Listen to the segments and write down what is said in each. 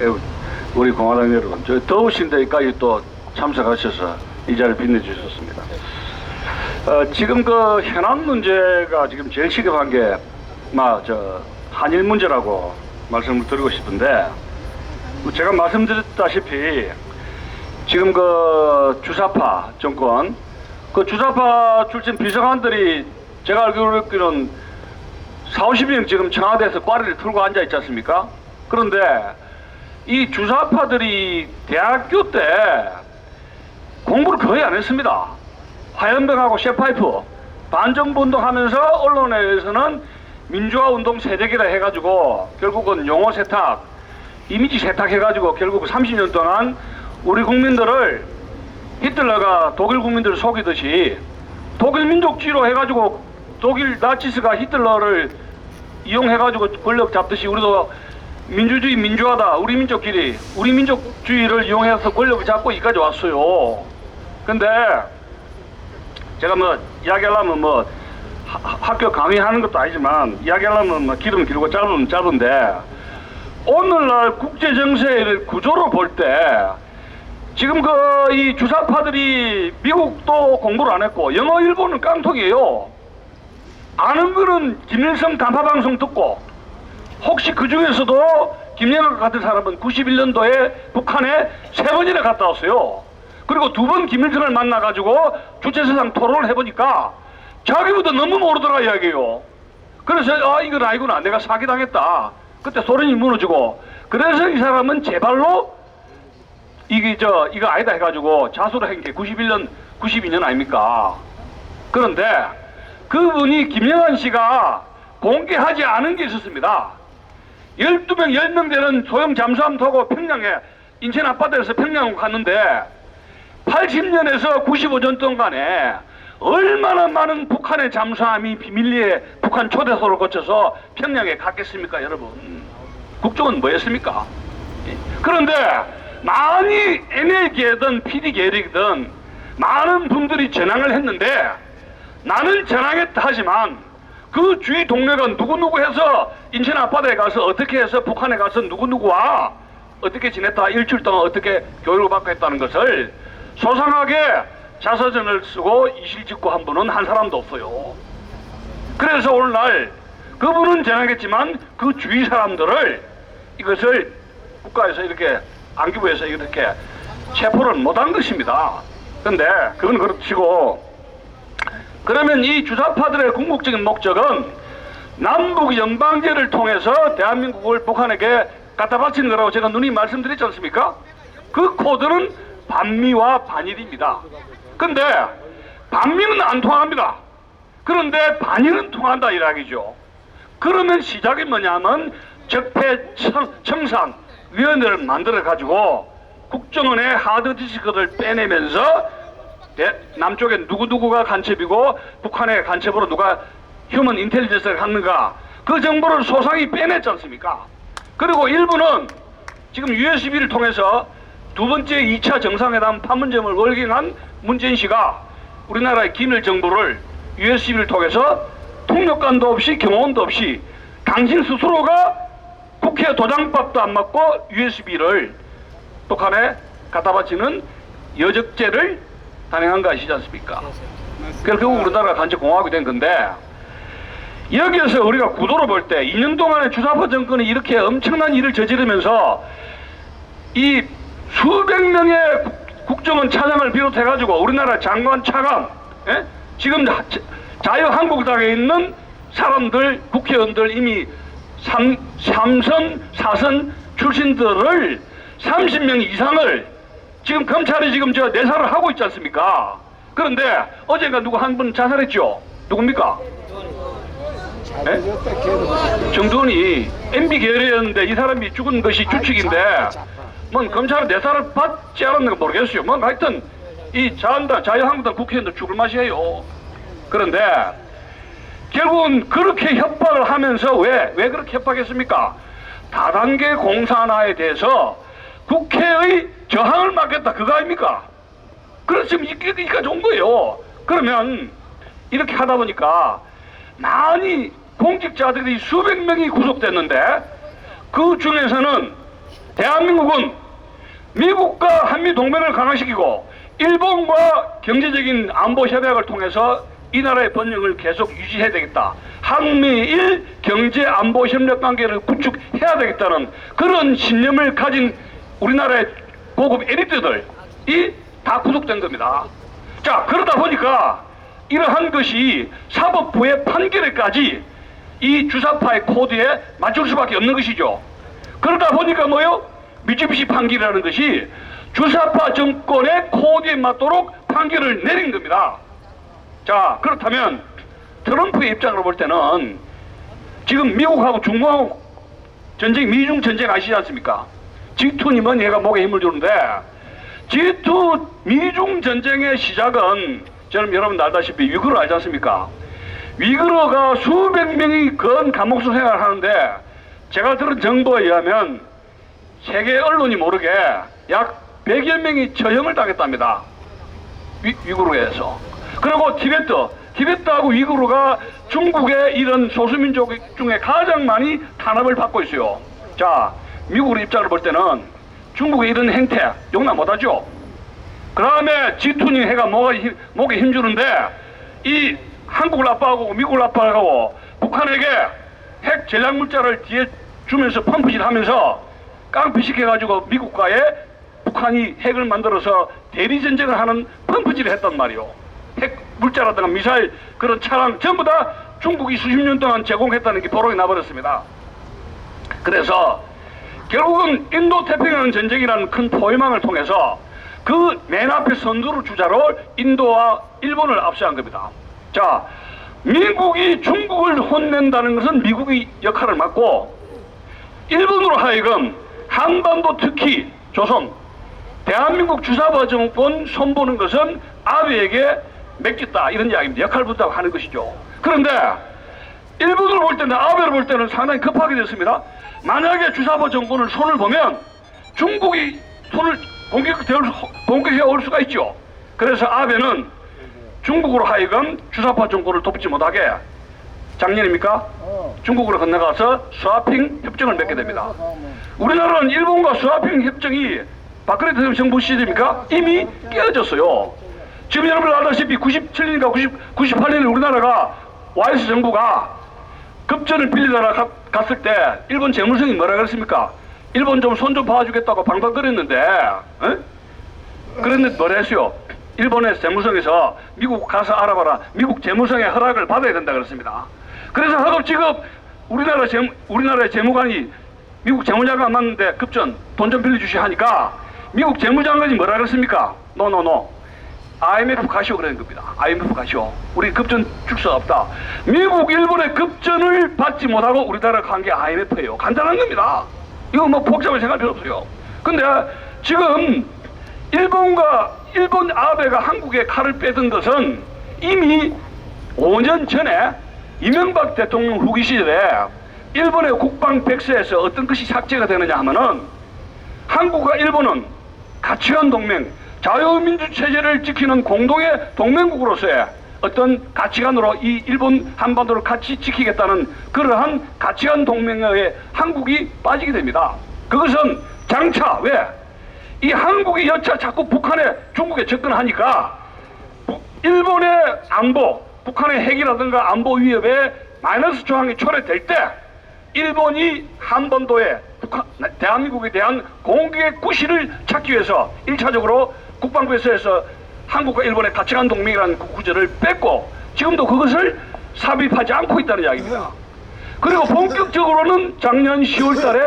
예, 우리 공화당 여러분, 저 더우신 데까지 또 참석하셔서 이 자리를 빛내주셨습니다. 어, 지금 그 현안 문제가 지금 제일 시급한 게, 막, 저, 한일 문제라고 말씀을 드리고 싶은데, 제가 말씀드렸다시피, 지금 그 주사파 정권, 그 주사파 출신 비서관들이 제가 알기로는 4, 50명 지금 청와대에서 꽈리를 틀고 앉아 있지 않습니까? 그런데 이 주사파들이 대학교 때 공부를 거의 안 했습니다. 화염병하고 셰파이프 반정부 운동 하면서 언론에서는 민주화 운동 세대기라 해가지고 결국은 용어 세탁, 이미지 세탁해가지고 결국 30년 동안 우리 국민들을 히틀러가 독일 국민들을 속이듯이 독일 민족주의로 해가지고 독일 나치스가 히틀러를 이용해가지고 권력 잡듯이 우리도 민주주의 민주화다 우리 민족끼리 우리 민족주의를 이용해서 권력을 잡고 이까지 왔어요. 근데 제가 뭐 이야기하려면 뭐 하- 하- 학교 강의하는 것도 아니지만 이야기하려면 뭐 길으면 길고 짧으면 짧은데 오늘날 국제 정세의 구조로 볼 때 지금 그 이 주사파들이 미국도 공부를 안 했고 영어 일본은 깡통이에요. 아는 거는 김일성 간파 방송 듣고 혹시 그 중에서도 김영학 같은 사람은 91년도에 북한에 세 번이나 갔다 왔어요. 그리고 두 번 김일성을 만나가지고 주체사상 토론을 해보니까 자기보다 너무 모르더라 이야기예요. 그래서 아 이건 아니구나 내가 사기당했다. 그때 소련이 무너지고 그래서 이 사람은 제발로 이게 저 이거 아니다 해가지고 자수를 한게 91년 92년 아닙니까? 그런데 그분이 김영환 씨가 공개하지 않은 게 있었습니다. 12명, 10명 되는 소형 잠수함 타고 평양에 인천 앞바다에서 평양 갔는데 80년에서 95년 동안에 얼마나 많은 북한의 잠수함이 비밀리에 북한 초대소를 거쳐서 평양에 갔겠습니까, 여러분? 국정은 뭐였습니까? 예. 그런데 많이 NL계든 PD계든 많은 분들이 전향을 했는데 나는 전향했다 하지만 그 주위 동료가 누구누구 해서 인천 앞바다에 가서 어떻게 해서 북한에 가서 누구누구와 어떻게 지냈다 일주일 동안 어떻게 교육을 받고 했다는 것을 소상하게 자서전을 쓰고 이실직고 한 분은 한 사람도 없어요. 그래서 오늘날 그분은 전하겠지만 그 주위 사람들을 이것을 국가에서 이렇게 안기부에서 이렇게 체포를 못한 것입니다. 근데 그건 그렇치고 그러면 이 주사파들의 궁극적인 목적은 남북 연방제를 통해서 대한민국을 북한에게 갖다 바치는 거라고 제가 누님 말씀드렸지 않습니까? 그 코드는 반미와 반일입니다. 근데 반미는 안 통합니다. 그런데 반일은 통한다 이야기죠. 그러면 시작이 뭐냐면 적폐 청- 청산 위원회를 만들어 가지고 국정원의 하드 디스크를 빼내면서 대- 남쪽에 누구누구가 간첩이고 북한의 간첩으로 누가 휴먼 인텔리전스를 갔는가 그 정보를 소상히 빼냈지 않습니까? 그리고 일부는 지금 USB를 통해서 두 번째 2차 정상회담 판문점을 월경한 문재인 씨가 우리나라의 기밀 정보를 USB를 통해서 통역관도 없이 경호원도 없이 당신 스스로가 국회 도장밥도 안 맞고 USB를 북한에 갖다 바치는 여적죄를 단행한 거 아시지 않습니까? 그래서 결국 우리나라가 단체 공화국이 된 건데 여기에서 우리가 구도로 볼 때 2년 동안의 주사파 정권이 이렇게 엄청난 일을 저지르면서 이 수백 명의 국- 국정원 차장을 비롯해가지고 우리나라 장관 차관 예? 지금 자- 자유한국당에 있는 사람들 국회의원들 이미 삼, 삼선 사선 출신들을 30명 이상을 지금 검찰이 지금 저 내사를 하고 있지 않습니까? 그런데 어젠가 누구 한 분 자살했죠? 누굽니까? 예? 정두원이 MB 계열이었는데 이 사람이 죽은 것이 주축인데 뭔 검찰은 내사를 받지 않았는가 모르겠어요. 뭔 하여튼 이 자한당 자유한국당 국회의원들 죽을 맛이에요. 그런데 결국은 그렇게 협박을 하면서 왜, 왜 그렇게 협박했습니까? 다단계 공산화에 대해서 국회의 저항을 막겠다. 그거 아닙니까? 그렇지만 이게, 이게 좋은 거예요. 그러면 이렇게 하다 보니까 많이 공직자들이 수백 명이 구속됐는데 그 중에서는 대한민국은 미국과 한미 동맹을 강화시키고 일본과 경제적인 안보 협약을 통해서 이 나라의 번영을 계속 유지해야 되겠다. 한미일 경제 안보 협력 관계를 구축해야 되겠다는 그런 신념을 가진 우리나라의 고급 에리트들이 다 구속된 겁니다. 자 그러다 보니까 이러한 것이 사법부의 판결에까지 이 주사파의 코드에 맞출 수밖에 없는 것이죠. 그러다 보니까 뭐요? 미쯔비시 판결이라는 것이 주사파 정권의 코드에 맞도록 판결을 내린 겁니다. 자, 그렇다면 트럼프의 입장으로 볼 때는 지금 미국하고 중국하고 전쟁, 미중 전쟁 아시지 않습니까? G2님은 얘가 목에 힘을 주는데 G2 미중 전쟁의 시작은 저는 여러분 알다시피 위구르 알지 않습니까? 위구르가 수백 명이 건 감옥수 생활을 하는데 제가 들은 정보에 의하면 세계 언론이 모르게 약 100여 명이 처형을 당했답니다. 위, 위구르에서. 그리고 티베트, 티베트하고 위구르가 중국의 이런 소수민족 중에 가장 많이 탄압을 받고 있어요. 자, 미국의 입장을 볼 때는 중국의 이런 행태 용납 못하죠. 그 다음에 G2니 해가 목에, 힘, 목에 힘주는데 이 한국을 압박하고 미국을 압박하고 북한에게 핵 전략 물자를 뒤에 주면서 펌프질 하면서 깡패시켜가지고 미국과의 북한이 핵을 만들어서 대리 전쟁을 하는 펌프질을 했단 말이오. 핵 물자라든가 미사일 그런 차량 전부 다 중국이 수십 년 동안 제공했다는 게 보록이 나버렸습니다. 그래서 결국은 인도 태평양 전쟁이라는 큰 포위망을 통해서 그 맨 앞에 선두를 주자로 인도와 일본을 압수한 겁니다. 자, 미국이 중국을 혼낸다는 것은 미국의 역할을 맡고 일본으로 하여금 한반도 특히 조선 대한민국 주사파 정권 손보는 것은 아베에게 맡겼다 이런 이야기입니다. 역할 분담하는 것이죠. 그런데 일본으로 볼 때는 아베를 볼 때는 상당히 급하게 됐습니다. 만약에 주사파 정권을 손을 보면 중국이 손을 공격해 올 수가 있죠. 그래서 아베는 중국으로 하여금 주사파 정권을 돕지 못하게 작년입니까? 중국으로 건너가서 스와핑 협정을 맺게 됩니다. 우리나라는 일본과 스와핑 협정이 박근혜 대통령 정부 시대입니까? 이미 깨어졌어요. 지금 여러분 알다시피 97년인가 90, 98년에 우리나라가 YS 정부가 급전을 빌리다가 가- 갔을 때 일본 재무성이 뭐라 그랬습니까? 일본 좀 손좀 봐주겠다고 방방거렸는데 어? 그런데 뭐라 했어요? 일본의 재무성에서 미국 가서 알아봐라. 미국 재무성의 허락을 받아야 된다 그랬습니다. 그래서 허겁지겁 우리나라 재 우리나라의 재무관이 미국 재무장관 만났는데 급전 돈 좀 빌려주시 하니까 미국 재무장관이 뭐라 그랬습니까? 노노노. IMF 가시오 그러는 겁니다. IMF 가시오. 우리 급전 줄수 없다. 미국, 일본의 급전을 받지 못하고 우리나라가 간게 IMF예요. 간단한 겁니다. 이거 뭐 복잡하게 생각할 필요 없어요. 근데 지금 일본과 일본 아베가 한국에 칼을 빼든 것은 이미 5년 전에 이명박 대통령 후기 시절에 일본의 국방 백서에서 어떤 것이 삭제가 되느냐 하면은 한국과 일본은 가치관 동맹, 자유민주 체제를 지키는 공동의 동맹국으로서의 어떤 가치관으로 이 일본 한반도를 같이 지키겠다는 그러한 가치관 동맹에 한국이 빠지게 됩니다. 그것은 장차 왜? 이 한국이 여차 자꾸 북한에 중국에 접근하니까 부- 일본의 안보, 북한의 핵이라든가 안보 위협에 마이너스 조항이 초래될 때 일본이 한반도에 북한, 대한민국에 대한 공격의 구실을 찾기 위해서 일차적으로 국방부에서 한국과 일본의 가치관 동맹이라는 그 구절을 뺐고 지금도 그것을 삽입하지 않고 있다는 이야기입니다. 그리고 본격적으로는 작년 10월 달에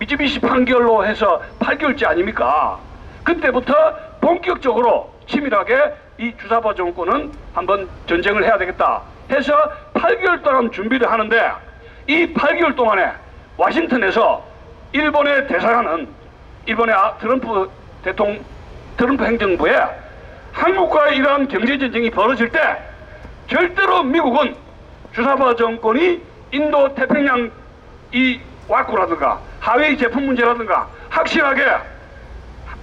미쯔비시 판결로 해서 8개월째 아닙니까? 그때부터 본격적으로 치밀하게 이 주사파 정권은 한번 전쟁을 해야 되겠다 해서 8개월 동안 준비를 하는데 이 8개월 동안에 와싱턴에서 일본의 대사관은 일본의 아- 트럼프 대통령 트럼프 행정부에 한국과 이러한 경제 전쟁이 벌어질 때 절대로 미국은 주사파 정권이 인도 태평양 이 와꾸라든가 하웨이 제품 문제라든가 확실하게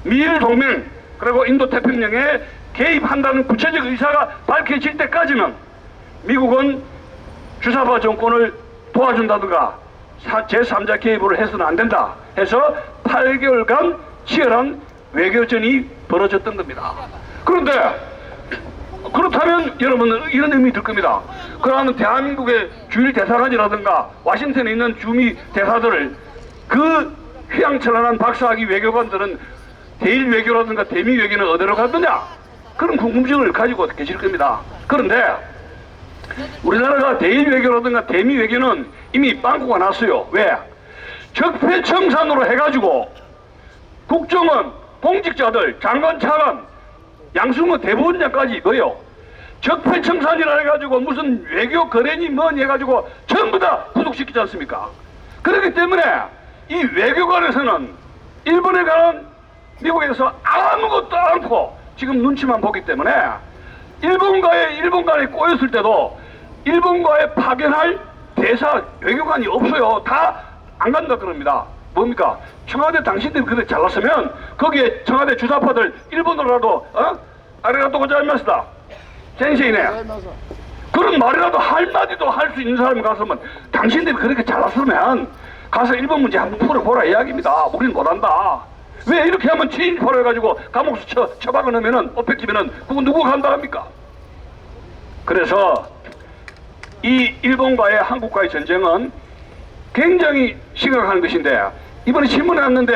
미일 동맹 그리고 인도 태평양에 개입한다는 구체적 의사가 밝혀질 때까지는 미국은 주사파 정권을 도와준다든가 제3자 개입을 해서는 안 된다 해서 8개월간 치열한 외교전이 벌어졌던 겁니다. 그런데 그렇다면 여러분은 이런 의미 들 겁니다. 그러면 대한민국의 주일 대사관이라든가 와싱턴에 있는 주미 대사들을 그 휘황찬란한 박사학위 외교관들은 대일 외교라든가 대미 외교는 어디로 갔느냐? 그런 궁금증을 가지고 계실 겁니다. 그런데 우리나라가 대일 외교라든가 대미 외교는 이미 빵꾸가 났어요. 왜? 적폐청산으로 해가지고 국정원, 공직자들, 장관, 차관, 양승호 대법원장까지 뭐요? 적폐청산이라 해가지고 무슨 외교 거래니 뭐니 해가지고 전부 다 구속시키지 않습니까? 그렇기 때문에 이 외교관에서는 일본에 가는 미국에서 아무것도 않고 지금 눈치만 보기 때문에 일본과의 일본간에 꼬였을 때도 일본과에 파견할 대사 외교관이 없어요. 다 안 간다 그럽니다. 뭡니까? 청와대 당신들이 그렇게 잘났으면 거기에 청와대 주사파들 일본어라도 어? 아리가또 고자이마스다. 센세이네. 그런 말이라도 한마디도 할 수 있는 사람이 가서면 당신들이 그렇게 잘났으면 가서 일본 문제 한번 풀어보라 이야기입니다. 우리는 못한다. 왜 이렇게 하면 체인 벌어가지고 감옥수 쳐, 처박아 놓으면은 엎뺏기면은 그거 누구 간다 합니까? 그래서 이 일본과의 한국과의 전쟁은 굉장히 심각한 것인데 이번에 신문에 왔는데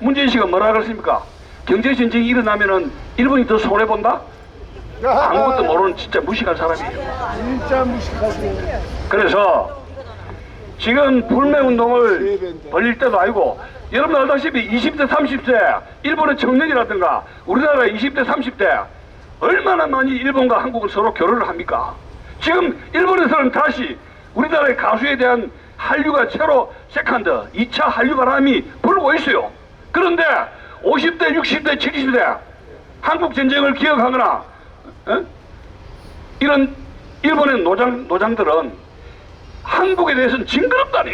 문재인 씨가 뭐라 그랬습니까? 경제 전쟁이 일어나면은 일본이 더 손해 본다? 아무것도 모르는 진짜 무식한 사람이에요. 진짜 무식하시네. 그래서 지금 불매 운동을 벌릴 때도 아니고 여러분 알다시피 20대 30대 일본의 청년이라든가 우리나라 20대 30대 얼마나 많이 일본과 한국은 서로 결혼을 합니까? 지금 일본에서는 다시 우리나라의 가수에 대한 한류가 새로 세컨드 2차 한류 바람이 불고 있어요. 그런데 50대, 60대, 70대 한국 전쟁을 기억하거나 어? 이런 일본의 노장 노장들은 한국에 대해서는 징그럽다니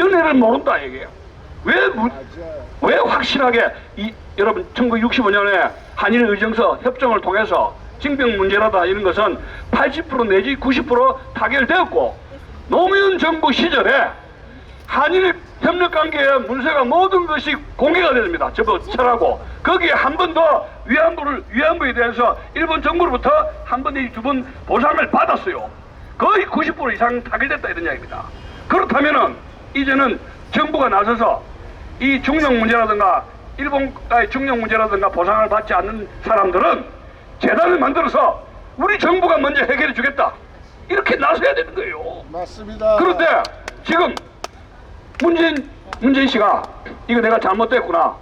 은혜를 모른다 이게요. 왜, 무- 왜 확실하게 이, 여러분 1965년에 한일 의정서 협정을 통해서 징병 문제라다 이런 것은 80% 내지 90% 타결되었고 노무현 정부 시절에 한일 협력 관계의 문서가 모든 것이 공개가 됩니다. 저도 철하고 거기에 한 번 더 위안부를 위안부에 대해서 일본 정부로부터 한 번 내지 두 번 보상을 받았어요. 거의 90% 이상 타결됐다 이런 이야기입니다. 그렇다면은 이제는 정부가 나서서 이 중령 문제라든가 일본의 중령 문제라든가 보상을 받지 않는 사람들은 재단을 만들어서 우리 정부가 먼저 해결해 주겠다 이렇게 나서야 되는 거예요. 맞습니다. 그런데 지금 문재인 문재인 씨가 이거 내가 잘못됐구나.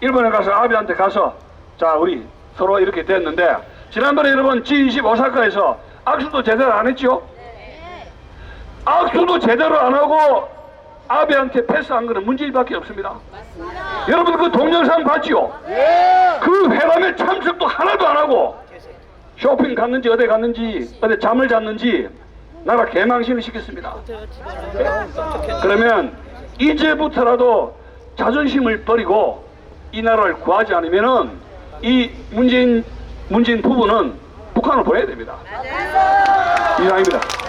일본에 가서 아베한테 가서 자 우리 서로 이렇게 됐는데 지난번에 여러분 G20 오사카에서 악수도 제대로 안 했죠? 악수도 제대로 안 하고 아베한테 패스한 거는 문재인밖에 없습니다. 여러분 그 동영상 봤지요? 예. 그 회담에 참석도 하나도 안 하고 쇼핑 갔는지 어디 갔는지 어디 잠을 잤는지 나라 개망신을 시켰습니다. 그러면 이제부터라도 자존심을 버리고 이 나라를 구하지 않으면은 이 문재인 문재인 부부는 북한을 보내야 됩니다. 이상입니다.